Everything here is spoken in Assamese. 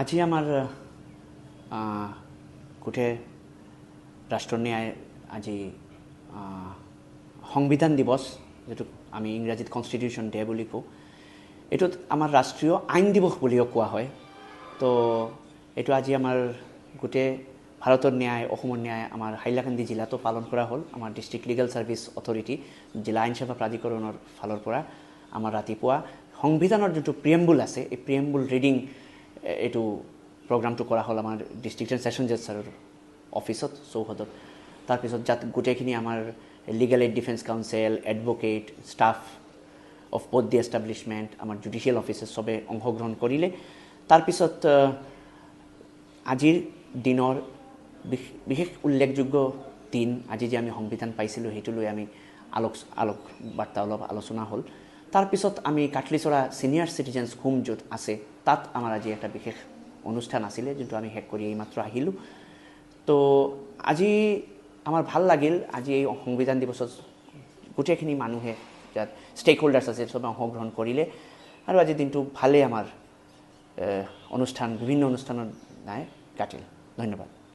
আজি আমাৰ গোটেই ৰাষ্ট্ৰ ন্যায় আজি সংবিধান দিৱস যিটো আমি ইংৰাজীত কনষ্টিটিউশ্যন ডে বুলি কওঁ এইটোত আমাৰ ৰাষ্ট্ৰীয় আইন দিৱস বুলিও কোৱা হয়। তো এইটো আজি আমাৰ গোটেই ভাৰতৰ ন্যায় অসমৰ ন্যায় আমাৰ হাইলাকান্দি জিলাতো পালন কৰা হ'ল। আমাৰ ডিষ্ট্ৰিক্ট লিগেল ছাৰ্ভিচ অথৰিটি জিলা আইন সেৱা প্ৰাধিকৰণৰ ফালৰ পৰা আমাৰ ৰাতিপুৱা সংবিধানৰ যোনটো প্ৰিয়েম্বুল আছে এই প্ৰিয়েম্বুল ৰিডিং এইটো প্ৰগ্ৰামটো কৰা হ'ল আমাৰ ডিষ্ট্ৰিক্ট ছেশ্যন জাজ ছাৰৰ অফিচত চৌহদত। তাৰপিছত যাত গোটেইখিনি আমাৰ legal aid defence council advocate staff of both the establishment আমাৰ জুডিচিয়েল অফিচাৰ চবে অংশগ্ৰহণ কৰিলে। তাৰপিছত আজিৰ দিনৰ বিশ- বিশেষ উল্লেখযোগ্য দিন আজি যে আমি সংবিধান পাইছিলোঁ সেইটো লৈ আমি আলোক আলোক বাৰ্তা অলপ আলোচনা হ'ল। তাৰপিছত আমি কাটলিচৰা ছিনিয়ৰ চিটিজেনছ হোম য'ত আছে তাত আমাৰ আজি এটা বিশেষ অনুষ্ঠান আছিলে যোনটো আমি শেষ কৰি এইমাত্ৰ আহিলোঁ। তো আজি আমাৰ ভাল লাগিল আজি এই সংবিধান দিৱসত গোটেইখিনি মানুহে যাত ষ্টেক হোল্ডাৰ্ছ আছে চবে অংশগ্ৰহণ কৰিলে। আৰু আজি দিনটো ভালেই আমাৰ অনুষ্ঠান বিভিন্ন অনুষ্ঠানত নাই কাটিল। ধন্যবাদ।